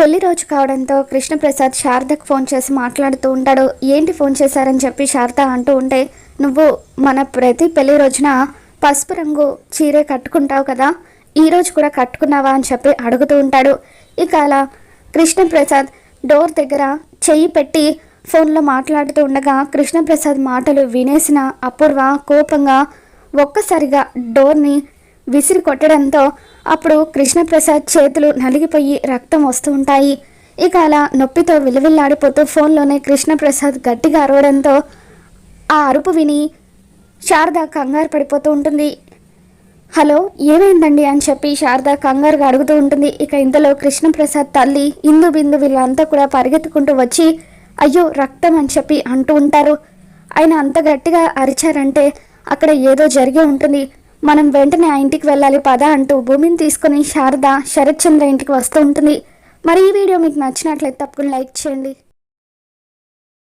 పెళ్ళి రోజు కావడంతో కృష్ణప్రసాద్ శారదకు ఫోన్ చేసి మాట్లాడుతూ ఉంటాడు. ఏంటి ఫోన్ చేశారని చెప్పి శారద అంటూ ఉంటే నువ్వు మన ప్రతి పెళ్ళి రోజున పసుపు రంగు చీరే కట్టుకుంటావు కదా ఈరోజు కూడా కట్టుకున్నావా? అని చెప్పి అడుగుతూ ఉంటాడు. ఇక అలా కృష్ణప్రసాద్ డోర్ దగ్గర చెయ్యి పెట్టి ఫోన్లో మాట్లాడుతూ ఉండగా కృష్ణప్రసాద్ మాటలు వినేసిన అపూర్వ కోపంగా ఒక్కసారిగా డోర్ని విసిరి కొట్టడంతో అప్పుడు కృష్ణప్రసాద్ చేతులు నలిగిపోయి రక్తం వస్తూ ఉంటాయి. ఇక అలా నొప్పితో విలవిల్లాడిపోతూ ఫోన్లోనే కృష్ణప్రసాద్ గట్టిగా అరవడంతో ఆ అరుపు విని శారద కంగారు పడిపోతూ ఉంటుంది. హలో ఏమైందండి? అని చెప్పి శారద కంగారుగా అడుగుతూ ఉంటుంది. ఇక ఇంతలో కృష్ణప్రసాద్ తల్లి ఇందు బిందు వీళ్ళంతా కూడా పరిగెత్తుకుంటూ వచ్చి అయ్యో రక్తం అని చెప్పి అంటూ ఉంటారు. ఆయన అంత గట్టిగా అరిచారంటే అక్కడ ఏదో జరిగే ఉంటుంది. మనం వెంటనే ఆ ఇంటికి వెళ్ళాలి పద అంటూ భూమిని తీసుకొని శారద శరత్చంద్ర ఇంటికి వస్తూ ఉంటుంది. మరి ఈ వీడియో మీకు నచ్చినట్లయితే తప్పకుండా లైక్ చేయండి.